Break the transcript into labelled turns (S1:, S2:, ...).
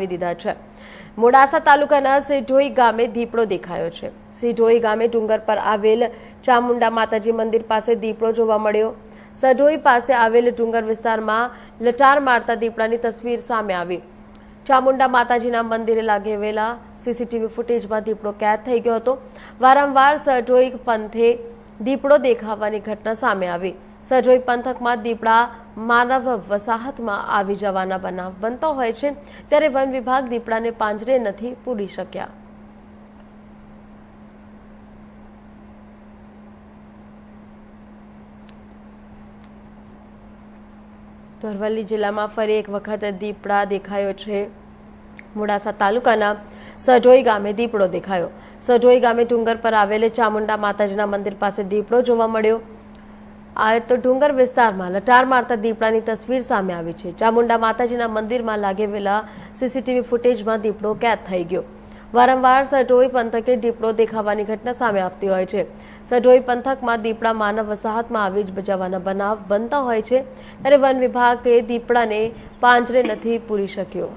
S1: લાવી દીધા છે. મોડાસા તાલુકાના સેઢોઈ ગામે દીપડો દેખાયો છે. સેઢોઈ ગામે ડુંગર પર આવેલ ચામુંડા માતાજી મંદિર પાસે દીપડો જોવા મળ્યો. સઢોઈ પાસે આવેલ ડુંગર વિસ્તારમાં લટાર મારતા દીપડાની તસવીર સામે આવી. ચામુંડા માતાજીના મંદિરે લાગેલા સીસીટીવી ફૂટેજમાં દીપડો કેદ થઈ ગયો હતો. વારંવાર સઢોઈ પંથે દીપડો દેખાવાની ઘટના સામે આવી. સઢોઈ પંથકમાં દીપડા માનવ વસાહતમાં આવી જવાના બનાવ બનતો હોય છે, ત્યારે વન વિભાગ દીપડાને પાંજરે નથી પૂરી શક્યા. તો અરવલ્લી જિલ્લામાં ફરી એક વખત દીપડા દેખાયો છે. મોડાસા તાલુકાના સજોઈ ગામે દીપડો દેખાયો. સજોઈ ગામે ડુંગર પર આવેલે ચામુંડા માતાજીના મંદિર પાસે દીપડો જોવા મળ્યો. આ તો ડુંગર વિસ્તારમાં લટાર મારતા દીપડાની તસવીર સામે આવી છે. ચામુંડા માતાજીના મંદિરમાં લાગેલા સીસીટીવી ફૂટેજમાં દીપડો કેદ થઈ ગયો. વારંવાર સઢોઈ પંથકે દીપડો દેખાવાની ઘટના સામે આવતી હોય છે. સઢોઈ પંથકમાં દીપડા માનવ વસાહતમાં આવી જ બજાવવાના બનાવ બનતા હોય છે. ત્યારે વન વિભાગે દીપડાને પાંજરે નથી પૂરી શક્યો.